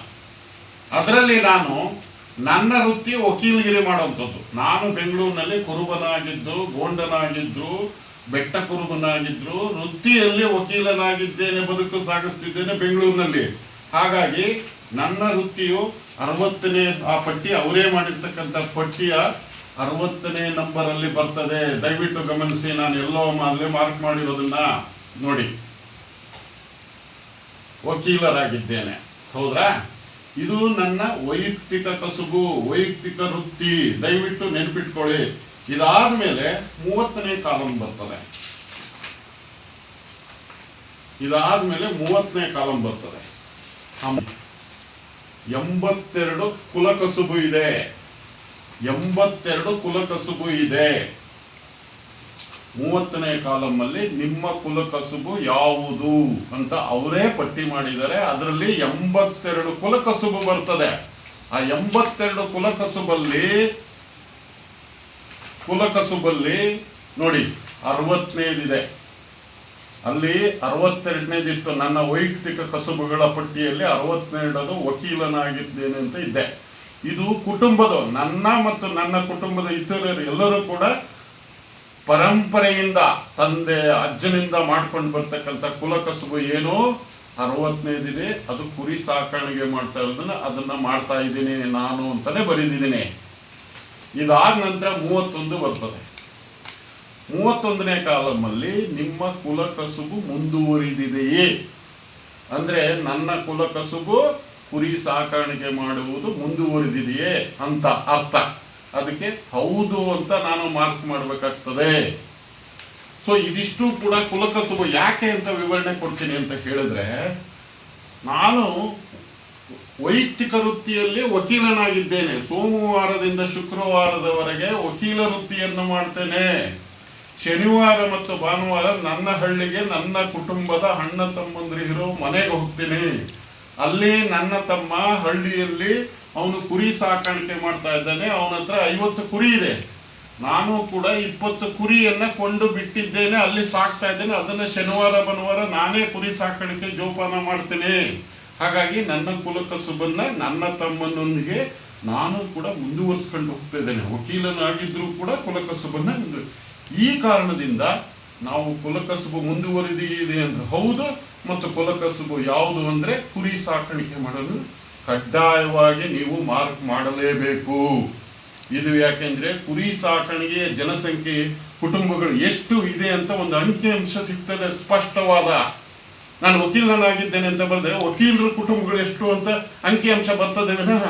ಅದರಲ್ಲಿ ನಾನು ನನ್ನ ವೃತ್ತಿ ವಕೀಲಗಿರಿ ಮಾಡುವಂಥದ್ದು. ನಾನು ಬೆಂಗಳೂರಿನಲ್ಲಿ ಕುರುಬನಾಗಿದ್ದು, ಗೋಂಡನಾಗಿದ್ದು, ಬೆಟ್ಟ ಕುರುಬನಾಗಿದ್ರು ವೃತ್ತಿಯಲ್ಲಿ ವಕೀಲನಾಗಿದ್ದೇನೆ, ಬದುಕು ಸಾಗಿಸ್ತಿದ್ದೇನೆ ಬೆಂಗಳೂರಿನಲ್ಲಿ. ಹಾಗಾಗಿ ನನ್ನ ವೃತ್ತಿಯು ಅರವತ್ತನೇ, ಆ ಪಟ್ಟಿ ಅವರೇ ಮಾಡಿರ್ತಕ್ಕಂಥ ಪಟ್ಟಿಯ ಅರವತ್ತನೇ ನಂಬರಲ್ಲಿ ಬರ್ತದೆ. ದಯವಿಟ್ಟು ಗಮನಿಸಿ, ನಾನು ಎಲ್ಲೋ ಅಲ್ಲಿ ಮಾರ್ಕ್ ಮಾಡಿರೋದನ್ನ ನೋಡಿ. ವಕೀಲರಾಗಿದ್ದೇನೆ. ಹೌದಾ ಇದು ನನ್ನ ವೈಯಕ್ತಿಕ ಕಸುಬು, ವೈಯಕ್ತಿಕ ವೃತ್ತಿ. ದಯವಿಟ್ಟು ನೆನಪಿಟ್ಕೊಳ್ಳಿ. ಇದಾದ ಮೇಲೆ ಮೂವತ್ತನೇ ಕಾಲಂ ಬರ್ತದೆ. ಇದಾದ ಮೇಲೆ ಮೂವತ್ತನೇ ಕಾಲಂ ಬರ್ತದೆ. ಎಂಬತ್ತೆರಡು ಕುಲಕಸುಬು ಇದೆ. ಎಂಬತ್ತೆರಡು ಕುಲಕಸುಬು ಇದೆ. ಮೂವತ್ತನೇ ಕಾಲಮಲ್ಲಿ ನಿಮ್ಮ ಕುಲಕಸುಬು ಯಾವುದು ಅಂತ ಅವರೇ ಪಟ್ಟಿ ಮಾಡಿದ್ದಾರೆ. ಅದರಲ್ಲಿ ಎಂಬತ್ತೆರಡು ಕುಲಕಸುಬು ಬರ್ತದೆ. ಆ ಎಂಬತ್ತೆರಡು ಕುಲಕಸುಬಲ್ಲಿ ಕುಲಕಸುಬಲ್ಲಿ ನೋಡಿ, ಅರವತ್ತನೇದಿದೆ. ಅಲ್ಲಿ ಅರವತ್ತೆರಡನೇದಿತ್ತು. ನನ್ನ ವೈಯಕ್ತಿಕ ಕಸುಬುಗಳ ಪಟ್ಟಿಯಲ್ಲಿ ಅರವತ್ತೆರಡದು ವಕೀಲನಾಗಿದ್ದೇನೆ ಅಂತ ಇದ್ದೆ. ಇದು ಕುಟುಂಬದ, ನನ್ನ ಮತ್ತು ನನ್ನ ಕುಟುಂಬದ ಇತರರು ಎಲ್ಲರೂ ಕೂಡ ಪರಂಪರೆಯಿಂದ, ತಂದೆ, ಅಜ್ಜನಿಂದ ಮಾಡ್ಕೊಂಡು ಬರ್ತಕ್ಕಂಥ ಕುಲಕಸುಬು ಏನು? ಅರವತ್ತನೇದಿದೆ ಅದು ಕುರಿ ಸಾಕಾಣಿಕೆ ಮಾಡ್ತಾ ಇರೋದನ್ನ ಅದನ್ನ ಮಾಡ್ತಾ ಇದ್ದೀನಿ ನಾನು ಅಂತಾನೆ ಬರೆದಿದ್ದೀನಿ. ಇದಾದ ನಂತರ ಮೂವತ್ತೊಂದು ಬರ್ತದೆ. ಮೂವತ್ತೊಂದನೇ ಕಾಲಮಲ್ಲಿ ನಿಮ್ಮ ಕುಲಕಸುಬು ಮುಂದುವರಿದಿದೆಯೇ? ಅಂದ್ರೆ ನನ್ನ ಕುಲ ಕಸುಬು ಕುರಿ ಸಾಕಾಣಿಕೆ ಮಾಡುವುದು ಮುಂದುವರಿದಿದೆಯೇ ಅಂತ ಅರ್ಥ. ಅದಕ್ಕೆ ಹೌದು ಅಂತ ನಾನು ಮಾರ್ಕ್ ಮಾಡಬೇಕಾಗ್ತದೆ. ಸೊ ಇದಿಷ್ಟು ಕೂಡ ಕುಲಕಸುಬ ಯಾಕೆ ಅಂತ ವಿವರಣೆ ಕೊಡ್ತೀನಿ ಅಂತ ಹೇಳಿದ್ರೆ ನಾನು ವೈಯಕ್ತಿಕ ವೃತ್ತಿಯಲ್ಲಿ ವಕೀಲನಾಗಿದ್ದೇನೆ. ಸೋಮವಾರದಿಂದ ಶುಕ್ರವಾರದವರೆಗೆ ವಕೀಲ ವೃತ್ತಿಯನ್ನು ಮಾಡ್ತೇನೆ. ಶನಿವಾರ ಮತ್ತು ಭಾನುವಾರ ನನ್ನ ಹಳ್ಳಿಗೆ ನನ್ನ ಕುಟುಂಬದ ಅಣ್ಣ ತಮ್ಮಂದಿರಿರೋ ಮನೆಗೆ ಹೋಗ್ತೀನಿ. ಅಲ್ಲಿ ನನ್ನ ತಮ್ಮ ಹಳ್ಳಿಯಲ್ಲಿ ಅವನು ಕುರಿ ಸಾಕಾಣಿಕೆ ಮಾಡ್ತಾ ಇದ್ದಾನೆ, ಅವನ ಹತ್ರ ಐವತ್ತು ಕುರಿ ಇದೆ. ನಾನು ಕೂಡ ಇಪ್ಪತ್ತು ಕುರಿಯನ್ನ ಕೊಂಡು ಬಿಟ್ಟಿದ್ದೇನೆ, ಅಲ್ಲಿ ಸಾಕ್ತಾ ಇದ್ದೇನೆ. ಅದನ್ನ ಶನಿವಾರ, ಭಾನುವಾರ ನಾನೇ ಕುರಿ ಸಾಕಾಣಿಕೆ ಜೋಪಾನ ಮಾಡ್ತೇನೆ. ಹಾಗಾಗಿ ನನ್ನ ಕುಲಕಸುಬನ್ನ ನನ್ನ ತಮ್ಮನೊಂದಿಗೆ ನಾನು ಕೂಡ ಮುಂದುವರಿಸ್ಕೊಂಡು ಹೋಗ್ತಾ ಇದ್ದೇನೆ. ವಕೀಲನಾಗಿದ್ರು ಕೂಡ ಕುಲಕಸುಬನ್ನ ಸುಬನ್ನ ಈ ಕಾರಣದಿಂದ ನಾವು ಕುಲಕಸುಬು ಮುಂದುವರಿದಿದೆ ಅಂದ್ರೆ ಹೌದು, ಮತ್ತು ಕುಲಕಸುಬು ಯಾವುದು ಅಂದ್ರೆ ಕುರಿ ಸಾಕಾಣಿಕೆ ಮಾಡಲು ಕಡ್ಡಾಯವಾಗಿ ನೀವು ಮಾರ್ಕ್ ಮಾಡಲೇಬೇಕು. ಇದು ಯಾಕೆಂದ್ರೆ ಕುರಿ ಸಾಕಾಣಿಕೆಯ ಜನಸಂಖ್ಯೆ, ಕುಟುಂಬಗಳು ಎಷ್ಟು ಇದೆ ಅಂತ ಒಂದು ಅಂಕಿಅಂಶ ಸಿಗ್ತದೆ ಸ್ಪಷ್ಟವಾದ. ನಾನು ವಕೀಲನಾಗಿದ್ದೇನೆ ಅಂತ ಬರೆದ್ರೆ ವಕೀಲರ ಕುಟುಂಬಗಳು ಎಷ್ಟು ಅಂತ ಅಂಕಿಅಂಶ ಬರ್ತದೆ ವಿನಃ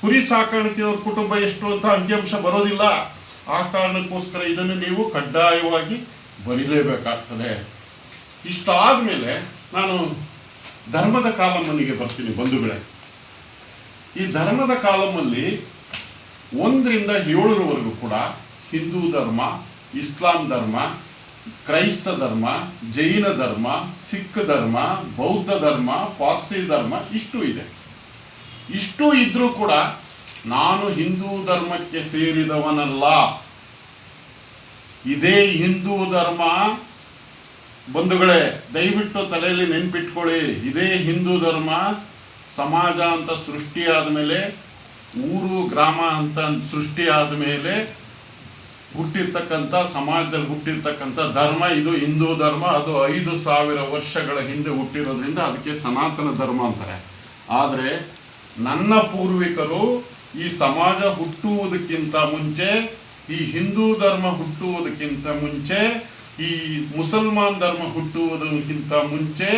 ಕುರಿ ಸಾಕಾಣಿಕೆಯವ್ರ ಕುಟುಂಬ ಎಷ್ಟು ಅಂತ ಅಂಕಿಅಂಶ ಬರೋದಿಲ್ಲ. ಆ ಕಾರಣಕ್ಕೋಸ್ಕರ ಇದನ್ನು ನೀವು ಕಡ್ಡಾಯವಾಗಿ ಬರೀಲೇಬೇಕಾಗ್ತದೆ ಇಷ್ಟಾದ್ಮೇಲೆ ನಾನು ಧರ್ಮದ ಕಾಲಮ್ಮನಿಗೆ ಬರ್ತೀನಿ ಬಂಧುಗಳೇ. ಈ ಧರ್ಮದ ಕಾಲಮ್ಮಲ್ಲಿ ಒಂದರಿಂದ ಏಳರವರೆಗೂ ಕೂಡ ಹಿಂದೂ ಧರ್ಮ, ಇಸ್ಲಾಂ ಧರ್ಮ, ಕ್ರೈಸ್ತ ಧರ್ಮ, ಜೈನ ಧರ್ಮ, ಸಿಖ್ ಧರ್ಮ, ಬೌದ್ಧ ಧರ್ಮ, ಪಾರ್ಸಿ ಧರ್ಮ ಇಷ್ಟು ಇದೆ. ಇಷ್ಟು ಇದ್ರೂ ಕೂಡ ನಾನು ಹಿಂದೂ ಧರ್ಮಕ್ಕೆ ಸೇರಿದವನಲ್ಲ. ಇದೇ ಹಿಂದೂ ಧರ್ಮ. ಬಂಧುಗಳೇ, ದಯವಿಟ್ಟು ತಲೆಯಲ್ಲಿ ನೆನ್ಪಿಟ್ಕೊಳ್ಳಿ. ಇದೇ ಹಿಂದೂ ಧರ್ಮ. ಸಮಾಜ ಅಂತ ಸೃಷ್ಟಿಯಾದ ಮೇಲೆ ಊರು, ಗ್ರಾಮ ಅಂತ ಸೃಷ್ಟಿಯಾದ ಮೇಲೆ ಹುಟ್ಟಿರ್ತಕ್ಕಂಥ, ಸಮಾಜದಲ್ಲಿ ಹುಟ್ಟಿರ್ತಕ್ಕಂಥ ಧರ್ಮ, ಇದು ಹಿಂದೂ ಧರ್ಮ. ಅದು ಐದು ಸಾವಿರ ವರ್ಷಗಳ ಹಿಂದೆ ಹುಟ್ಟಿರೋದ್ರಿಂದ ಅದಕ್ಕೆ ಸನಾತನ ಧರ್ಮ ಅಂತಾರೆ. ಆದರೆ ನನ್ನ ಪೂರ್ವಿಕರು ಈ ಸಮಾಜ ಹುಟ್ಟುವುದಕ್ಕಿಂತ ಮುಂಚೆ ಈ ಹಿಂದೂ ಧರ್ಮ ಹುಟ್ಟುವುದಕ್ಕಿಂತ ಮುಂಚೆ, ಈ ಮುಸಲ್ಮಾನ್ ಧರ್ಮ ಹುಟ್ಟುವುದಕ್ಕಿಂತ ಮುಂಚೆ,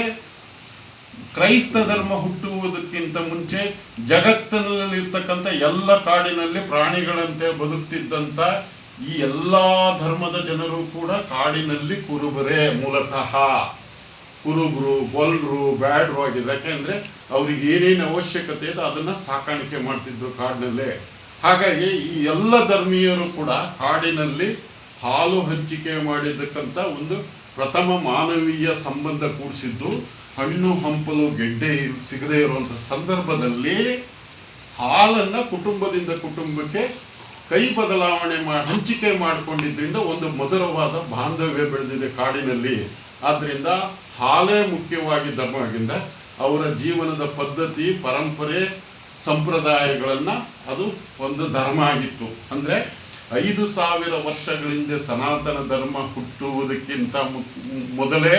ಕ್ರೈಸ್ತ ಧರ್ಮ ಹುಟ್ಟುವುದಕ್ಕಿಂತ ಮುಂಚೆ, ಜಗತ್ತಿನಲ್ಲಿರ್ತಕ್ಕಂಥ ಎಲ್ಲ ಕಾಡಿನಲ್ಲಿ ಪ್ರಾಣಿಗಳಂತೆ ಬದುಕ್ತಿದ್ದಂಥ ಈ ಎಲ್ಲ ಧರ್ಮದ ಜನರು ಕೂಡ ಕಾಡಿನಲ್ಲಿ ಕುರುಬರೇ ಮೂಲತಃ. ಕುರುಬರು ಗೊಲ್ರು ಬ್ಯಾಡ್ರು ಆಗಿದ್ರು ಯಾಕೆಂದ್ರೆ ಅವ್ರಿಗೆ ಏನೇನು ಅವಶ್ಯಕತೆ ಇದೆ ಅದನ್ನ ಸಾಕಾಣಿಕೆ ಮಾಡ್ತಿದ್ರು ಕಾಡಿನಲ್ಲೇ. ಹಾಗಾಗಿ ಈ ಎಲ್ಲ ಧರ್ಮೀಯರು ಕೂಡ ಕಾಡಿನಲ್ಲಿ ಹಾಲು ಹಂಚಿಕೆ ಮಾಡಿದಕ್ಕಂಥ ಒಂದು ಪ್ರಥಮ ಮಾನವೀಯ ಸಂಬಂಧ ಕೂಡಿಸಿದ್ದು, ಹಣ್ಣು, ಹಂಪಲು, ಗೆಡ್ಡೆ ಸಿಗದೇ ಇರುವಂಥ ಸಂದರ್ಭದಲ್ಲಿ ಹಾಲನ್ನ ಕುಟುಂಬದಿಂದ ಕುಟುಂಬಕ್ಕೆ ಕೈ ಬದಲಾವಣೆ ಮಾ, ಹಂಚಿಕೆ ಮಾಡಿಕೊಂಡಿದ್ದರಿಂದ ಒಂದು ಮಧುರವಾದ ಬಾಂಧವ್ಯ ಬೆಳೆದಿದೆ ಕಾಡಿನಲ್ಲಿ. ಆದ್ದರಿಂದ ಹಾಲೇ ಮುಖ್ಯವಾಗಿ ಧರ್ಮವಾಗಿಂದ ಅವರ ಜೀವನದ ಪದ್ಧತಿ, ಪರಂಪರೆ ಸಂಪ್ರದಾಯಗಳನ್ನ ಅದು ಒಂದು ಧರ್ಮ ಆಗಿತ್ತು. ಅಂದರೆ ಐದು ಸಾವಿರ ವರ್ಷಗಳಿಂದ ಸನಾತನ ಧರ್ಮ ಹುಟ್ಟುವುದಕ್ಕಿಂತ ಮೊದಲೇ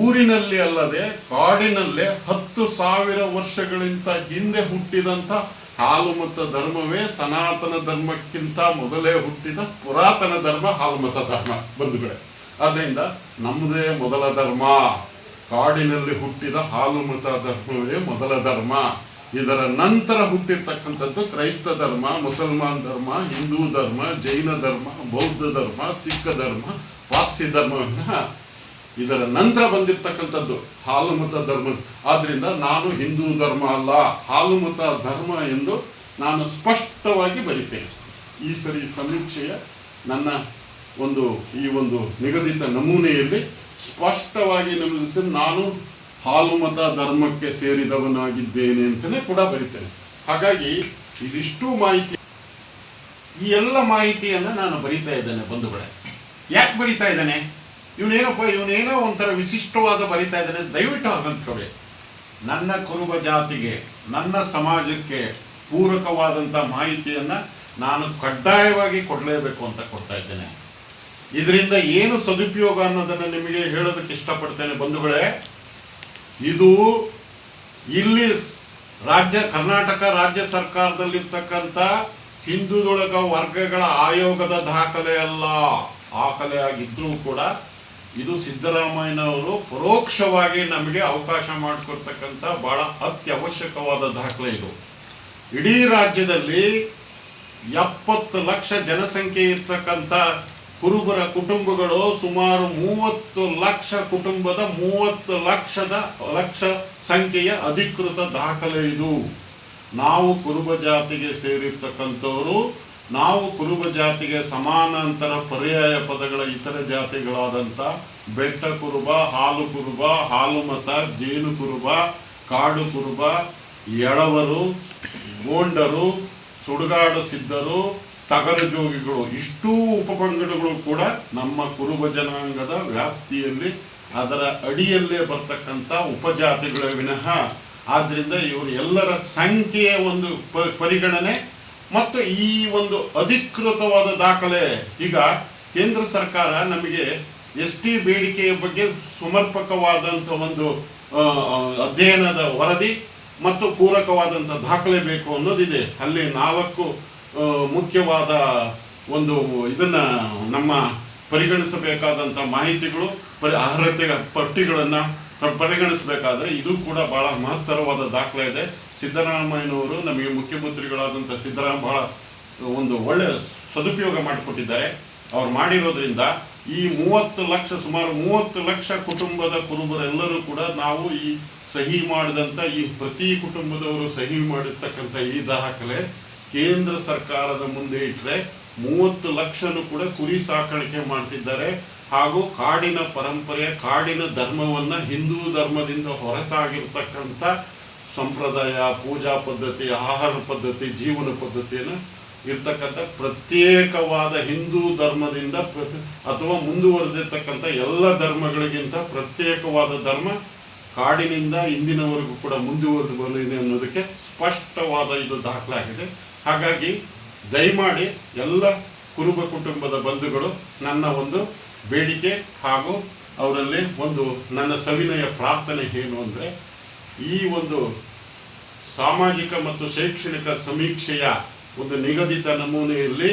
ಊರಿನಲ್ಲಿ ಅಲ್ಲದೆ ಕಾಡಿನಲ್ಲೇ ಹತ್ತು ಸಾವಿರ ವರ್ಷಗಳಿಂದ ಹಿಂದೆ ಹುಟ್ಟಿದಂಥ ಹಾಲುಮತ ಧರ್ಮವೇ ಸನಾತನ ಧರ್ಮಕ್ಕಿಂತ ಮೊದಲೇ ಹುಟ್ಟಿದ ಪುರಾತನ ಧರ್ಮ, ಹಾಲುಮತ ಧರ್ಮ ಬಂಧುಗಳೇ ಆದ್ರಿಂದ ನಮ್ಮದೇ ಮೊದಲ ಧರ್ಮ. ಕಾಡಿನಲ್ಲಿ ಹುಟ್ಟಿದ ಹಾಲುಮತ ಧರ್ಮವೇ ಮೊದಲ ಧರ್ಮ. ಇದರ ನಂತರ ಹುಟ್ಟಿರ್ತಕ್ಕಂಥದ್ದು ಕ್ರೈಸ್ತ ಧರ್ಮ, ಮುಸಲ್ಮಾನ್ ಧರ್ಮ, ಹಿಂದೂ ಧರ್ಮ, ಜೈನ ಧರ್ಮ, ಬೌದ್ಧ ಧರ್ಮ, ಸಿಖ್ ಧರ್ಮ, ಪಾರ್ಸಿ ಧರ್ಮ. ಇದರ ನಂತರ ಬಂದಿರತಕ್ಕಂಥದ್ದು ಹಾಲು ಮತ ಧರ್ಮ. ಆದ್ರಿಂದ ನಾನು ಹಿಂದೂ ಧರ್ಮ ಅಲ್ಲ ಹಾಲು ಮತ ಧರ್ಮ ಎಂದು ನಾನು ಸ್ಪಷ್ಟವಾಗಿ ಬರಿತೇನೆ. ಈ ಸರಿ ಸಮೀಕ್ಷೆಯ ನನ್ನ ಒಂದು ಈ ಒಂದು ನಿಗದಿತ ನಮೂನೆಯಲ್ಲಿ ಸ್ಪಷ್ಟವಾಗಿ ನಮೂದಿಸಿ ನಾನು ಹಾಲು ಮತ ಧರ್ಮಕ್ಕೆ ಸೇರಿದವನಾಗಿದ್ದೇನೆ ಅಂತಲೇ ಕೂಡ ಬರೀತೇನೆ ಹಾಗಾಗಿ ಇದಿಷ್ಟು ಮಾಹಿತಿ ಈ ಎಲ್ಲ ಮಾಹಿತಿಯನ್ನು ನಾನು ಬರೀತಾ ಇದ್ದೇನೆ ಬಂಧುಗಳೇ. ಯಾಕೆ ಬರೀತಾ ಇದ್ದಾನೆ? ಇವನೇನಪ್ಪ, ಇವನೇನೋ ಒಂಥರ ವಿಶಿಷ್ಟವಾದ ಬರಿತಾ ಇದ್ದಾನೆ. ದಯವಿಟ್ಟು ಹಾಗಂತ್ಕೊಳ್ಳಿ ನನ್ನ ಕುರುಬ ಜಾತಿಗೆ, ನನ್ನ ಸಮಾಜಕ್ಕೆ ಪೂರಕವಾದಂಥ ಮಾಹಿತಿಯನ್ನು ನಾನು ಕಡ್ಡಾಯವಾಗಿ ಕೊಡಲೇಬೇಕು ಅಂತ ಕೊಡ್ತಾ ಇದ್ದೇನೆ. ಇದರಿಂದ ಏನು ಸದುಪಯೋಗ ಅನ್ನೋದನ್ನು ನಿಮಗೆ ಹೇಳೋದಕ್ಕೆ ಇಷ್ಟಪಡ್ತೇನೆ ಬಂಧುಗಳೇ. ಇದು ಇಲ್ಲಿ ರಾಜ್ಯ, ಕರ್ನಾಟಕ ರಾಜ್ಯ ಸರ್ಕಾರದಲ್ಲಿರ್ತಕ್ಕಂಥ ಹಿಂದೂದೊಳಗ ವರ್ಗಗಳ ಆಯೋಗದ ದಾಖಲೆ ಅಲ್ಲ ದಾಖಲೆ ಆಗಿದ್ರೂ ಕೂಡ ಇದು ಸಿದ್ದರಾಮಯ್ಯನವರು ಪರೋಕ್ಷವಾಗಿ ನಮಗೆ ಅವಕಾಶ ಮಾಡಿಕೊಡ್ತಕ್ಕಂಥ ಬಹಳ ಅತ್ಯವಶ್ಯಕವಾದ ದಾಖಲೆ ಇದು. ಇಡೀ ರಾಜ್ಯದಲ್ಲಿ ಎಪ್ಪತ್ತು ಲಕ್ಷ ಜನಸಂಖ್ಯೆ ಇರ್ತಕ್ಕಂಥ ಕುರುಬರ ಕುಟುಂಬಗಳು ಸುಮಾರು ಮೂವತ್ತು ಲಕ್ಷ ಕುಟುಂಬದ ಮೂವತ್ತು ಲಕ್ಷದ ಲಕ್ಷ ಸಂಖ್ಯೆಯ ಅಧಿಕೃತ ದಾಖಲೆ ಇದು. ನಾವು ಕುರುಬ ಜಾತಿಗೆ ಸೇರಿರ್ತಕ್ಕಂಥವರು, ನಾವು ಕುರುಬ ಜಾತಿಗೆ ಸಮಾನಾಂತರ ಪರ್ಯಾಯ ಪದಗಳ ಇತರ ಜಾತಿಗಳಾದಂಥ ಬೆಟ್ಟ ಕುರುಬ, ಹಾಲು ಕುರುಬ, ಹಾಲು ಮತ, ಜೇನು ಕುರುಬ, ಕಾಡು ಕುರುಬ ಎಳವರು ಗೋಂಡರು, ಸುಡುಗಾಡು ಸಿದ್ಧರು ಟಗರು ಜೋಗಿಗಳು ಇಷ್ಟೂ ಉಪಪಂಗಡಗಳು ಕೂಡ ನಮ್ಮ ಕುರುಬ ಜನಾಂಗದ ವ್ಯಾಪ್ತಿಯಲ್ಲಿ, ಅದರ ಅಡಿಯಲ್ಲೇ ಬರ್ತಕ್ಕಂಥ ಉಪಜಾತಿಗಳ ವಿನಃ. ಆದ್ದರಿಂದ ಇವರು ಎಲ್ಲರ ಸಂಖ್ಯೆಯ ಒಂದು ಪರಿಗಣನೆ ಮತ್ತು ಈ ಒಂದು ಅಧಿಕೃತವಾದ ದಾಖಲೆ. ಈಗ ಕೇಂದ್ರ ಸರ್ಕಾರ ನಮಗೆ ಎಸ್ ಟಿ ಬೇಡಿಕೆಯ ಬಗ್ಗೆ ಸಮರ್ಪಕವಾದಂಥ ಒಂದು ಅಧ್ಯಯನದ ವರದಿ ಮತ್ತು ಪೂರಕವಾದಂಥ ದಾಖಲೆ ಬೇಕು ಅನ್ನೋದಿದೆ. ಅಲ್ಲಿ ನಾಲ್ಕು ಮುಖ್ಯವಾದ ಒಂದು ಇದನ್ನ ನಮ್ಮ ಪರಿಗಣಿಸಬೇಕಾದಂಥ ಮಾಹಿತಿಗಳು, ಪರಿ ಅರ್ಹತೆ ಪಟ್ಟಿಗಳನ್ನು ಪರಿಗಣಿಸಬೇಕಾದ್ರೆ ಇದು ಕೂಡ ಬಹಳ ಮಹತ್ತರವಾದ ದಾಖಲೆ ಇದೆ. ಸಿದ್ದರಾಮಯ್ಯನವರು ನಮಗೆ ಮುಖ್ಯಮಂತ್ರಿಗಳಾದಂಥ ಸಿದ್ದರಾಮ ಬಹಳ ಒಂದು ಒಳ್ಳೆಯ ಸದುಪಯೋಗ ಮಾಡಿಕೊಟ್ಟಿದ್ದಾರೆ. ಅವ್ರು ಮಾಡಿರೋದ್ರಿಂದ ಈ ಮೂವತ್ತು ಲಕ್ಷ, ಸುಮಾರು ಮೂವತ್ತು ಲಕ್ಷ ಕುಟುಂಬದ ಕುರುಬರೆಲ್ಲರೂ ಕೂಡ ನಾವು ಈ ಸಹಿ ಮಾಡಿದಂಥ ಈ ಪ್ರತಿ ಕುಟುಂಬದವರು ಸಹಿ ಮಾಡಿರ್ತಕ್ಕಂಥ ಈ ದಾಖಲೆ ಕೇಂದ್ರ ಸರ್ಕಾರದ ಮುಂದೆ ಇಟ್ಟರೆ ಮೂವತ್ತು ಲಕ್ಷನು ಕೂಡ ಕುರಿ ಸಾಕಾಣಿಕೆ ಮಾಡ್ತಿದ್ದಾರೆ. ಹಾಗೂ ಕಾಡಿನ ಪರಂಪರೆ, ಕಾಡಿನ ಧರ್ಮವನ್ನ ಹಿಂದೂ ಧರ್ಮದಿಂದ ಹೊರತಾಗಿರ್ತಕ್ಕಂಥ ಸಂಪ್ರದಾಯ, ಪೂಜಾ ಪದ್ಧತಿ, ಆಹಾರ ಪದ್ಧತಿ, ಜೀವನ ಪದ್ಧತಿಯನ್ನು ಇರ್ತಕ್ಕಂಥ ಪ್ರತ್ಯೇಕವಾದ ಹಿಂದೂ ಧರ್ಮದಿಂದ ಅಥವಾ ಮುಂದುವರೆದಿರ್ತಕ್ಕಂಥ ಎಲ್ಲ ಧರ್ಮಗಳಿಗಿಂತ ಪ್ರತ್ಯೇಕವಾದ ಧರ್ಮ ಕಾಡಿನಿಂದ ಇಂದಿನವರೆಗೂ ಕೂಡ ಮುಂದುವರೆದು ಬಂದಿದೆ ಅನ್ನೋದಕ್ಕೆ ಸ್ಪಷ್ಟವಾದ ಇದು ದಾಖಲಾಗಿದೆ. ಹಾಗಾಗಿ ದಯಮಾಡಿ ಎಲ್ಲ ಕುರುಬ ಕುಟುಂಬದ ಬಂಧುಗಳು ನನ್ನ ಒಂದು ಬೇಡಿಕೆ ಹಾಗೂ ಅವರಲ್ಲಿ ಒಂದು ನನ್ನ ಸವಿನಯ ಪ್ರಾರ್ಥನೆ ಏನು ಅಂದರೆ ಈ ಒಂದು ಸಾಮಾಜಿಕ ಮತ್ತು ಶೈಕ್ಷಣಿಕ ಸಮೀಕ್ಷೆಯ ಒಂದು ನಿಗದಿತ ನಮೂನೆಯಲ್ಲಿ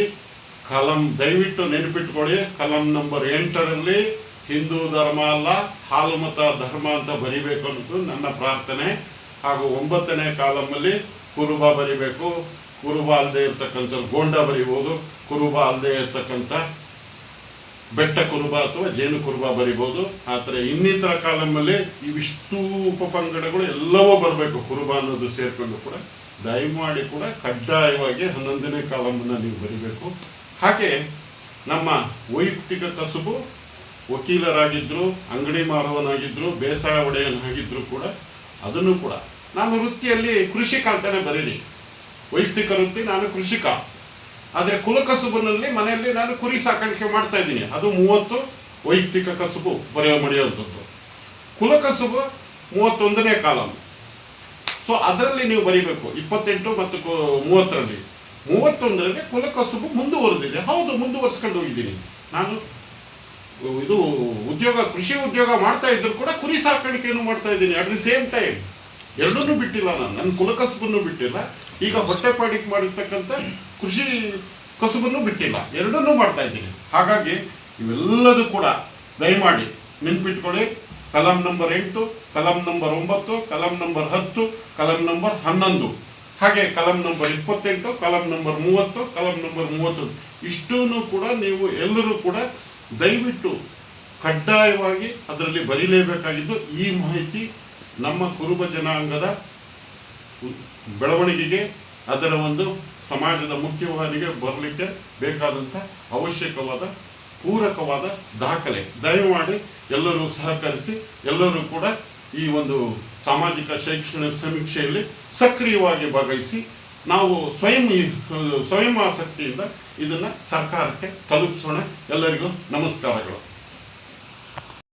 ಕಲಂ ದಯವಿಟ್ಟು ನೆನಪಿಟ್ಕೊಳ್ಳಿ. ಕಲಂ ನಂಬರ್ ಎಂಟರಲ್ಲಿ ಹಿಂದೂ ಧರ್ಮ ಅಲ್ಲ, ಹಾಲು ಮತ ಧರ್ಮ ಅಂತ ಬರಿಬೇಕು ಅನ್ನೋದು ನನ್ನ ಪ್ರಾರ್ಥನೆ. ಹಾಗೂ ಒಂಬತ್ತನೇ ಕಾಲಮಲ್ಲಿ ಕುರುಬ ಬರಿಬೇಕು. ಕುರುಬ ಅಲ್ಲದೆ ಇರ್ತಕ್ಕಂಥ ಗೋಂಡ ಬರಿಬೋದು, ಕುರುಬ ಅಲ್ಲದೆ ಇರ್ತಕ್ಕಂಥ ಬೆಟ್ಟ ಕುರುಬ ಅಥವಾ ಜೇನು ಕುರುಬ ಬರಿಬೋದು. ಆದರೆ ಇನ್ನಿತರ ಕಾಲಮಲ್ಲಿ ಇವಿಷ್ಟು ಉಪಪಂಗಡಗಳು ಎಲ್ಲವೂ ಬರಬೇಕು, ಕುರುಬ ಅನ್ನೋದು ಸೇರಿಕೊಂಡು ಕೂಡ. ದಯಮಾಡಿ ಕೂಡ ಕಡ್ಡಾಯವಾಗಿ ಹನ್ನೊಂದನೇ ಕಾಲಮನ್ನು ನೀವು ಬರಿಬೇಕು. ಹಾಗೆ ನಮ್ಮ ವೈಯಕ್ತಿಕ ಕಸುಬು ವಕೀಲರಾಗಿದ್ದರು ಅಂಗಡಿ ಮಾರುವನಾಗಿದ್ದರು ಬೇಸಾಯ ಒಡೆಯನಾಗಿದ್ದರೂ ಕೂಡ, ಅದನ್ನು ಕೂಡ. ನಮ್ಮ ವೃತ್ತಿಯಲ್ಲಿ ಕೃಷಿ ಅಂತಾನೆ ಬರೀರಿ ವೈಯಕ್ತಿಕ ವೃತ್ತಿ ನಾನು ಕೃಷಿಕ. ಆದರೆ ಕುಲಕಸುಬಿನಲ್ಲಿ ಮನೆಯಲ್ಲಿ ನಾನು ಕುರಿ ಸಾಕಾಣಿಕೆ ಮಾಡ್ತಾ ಇದ್ದೀನಿ. ಅದು ಮೂವತ್ತು ವೈಯಕ್ತಿಕ ಕಸುಬು ಬರೆಯೋ ಮಡಿಯುವಂಥದ್ದು ಕುಲಕಸುಬು ಮೂವತ್ತೊಂದನೇ ಕಾಲಂ ಸೊ ಅದರಲ್ಲಿ ನೀವು ಬರೀಬೇಕು. ಇಪ್ಪತ್ತೆಂಟು ಮತ್ತು ಮೂವತ್ತರಲ್ಲಿ. ಮೂವತ್ತೊಂದರಲ್ಲಿ ಕುಲಕಸುಬು ಮುಂದುವರೆದಿದೆ. ಹೌದು, ಮುಂದುವರ್ಸ್ಕೊಂಡು ಹೋಗಿದ್ದೀನಿ. ನಾನು ಇದು ಉದ್ಯೋಗ, ಕೃಷಿ ಉದ್ಯೋಗ ಮಾಡ್ತಾ ಇದ್ರು ಕೂಡ ಕುರಿ ಸಾಕಾಣಿಕೆಯನ್ನು ಮಾಡ್ತಾ ಇದ್ದೀನಿ. ಅಟ್ ದಿ ಸೇಮ್ ಟೈಮ್ ಎರಡನ್ನೂ ಬಿಟ್ಟಿಲ್ಲ ನಾನು. ನನ್ನ ಕುಲಕಸುಬನ್ನು ಬಿಟ್ಟಿಲ್ಲ. ಈಗ ಹೊಟ್ಟೆಪಾಡಿಗೆ ಮಾಡಿರ್ತಕ್ಕಂಥ ಕೃಷಿ ಕಸುಬನ್ನು ಬಿಟ್ಟಿಲ್ಲ. ಎರಡನ್ನೂ ಮಾಡ್ತಾ ಇದ್ದೀನಿ. ಹಾಗಾಗಿ ಇವೆಲ್ಲದೂ ಕೂಡ ದಯಮಾಡಿ ನೆನ್ಪಿಟ್ಕೊಳ್ಳಿ. ಕಲಂ ನಂಬರ್ ಎಂಟು, ಕಲಂ ನಂಬರ್ ಒಂಬತ್ತು, ಕಲಂ ನಂಬರ್ ಹತ್ತು, ಕಲಂ ನಂಬರ್ ಹನ್ನೊಂದು. ಹಾಗೆ ಕಲಂ ನಂಬರ್ ಇಪ್ಪತ್ತೆಂಟು, ಕಲಂ ನಂಬರ್ ಮೂವತ್ತು, ಕಲಂ ನಂಬರ್ ಮೂವತ್ತೊಂದು ಇಷ್ಟೂ ಕೂಡ ನೀವು ಎಲ್ಲರೂ ಕೂಡ ದಯವಿಟ್ಟು ಕಡ್ಡಾಯವಾಗಿ ಅದರಲ್ಲಿ ಬರೀಲೇಬೇಕಾಗಿದ್ದು ಈ ಮಾಹಿತಿ ನಮ್ಮ ಕುರುಬ ಜನಾಂಗದ ಬೆಳವಣಿಗೆಗೆ ಅದರ ಒಂದು ಸಮಾಜದ ಮುಖ್ಯವಾಹಿನಿಗೆ ಬರಲಿಕ್ಕೆ ಬೇಕಾದಂಥ ಅವಶ್ಯಕವಾದ, ಪೂರಕವಾದ ದಾಖಲೆ. ದಯಮಾಡಿ ಎಲ್ಲರೂ ಸಹಕರಿಸಿ, ಎಲ್ಲರೂ ಕೂಡ ಈ ಒಂದು ಸಾಮಾಜಿಕ ಶೈಕ್ಷಣಿಕ ಸಮೀಕ್ಷೆಯಲ್ಲಿ ಸಕ್ರಿಯವಾಗಿ ಭಾಗವಹಿಸಿ, ನಾವು ಸ್ವಯಂ ಸ್ವಯಂ ಆಸಕ್ತಿಯಿಂದ ಇದನ್ನು ಸರ್ಕಾರಕ್ಕೆ ತಲುಪಿಸೋಣ. ಎಲ್ಲರಿಗೂ ನಮಸ್ಕಾರಗಳು.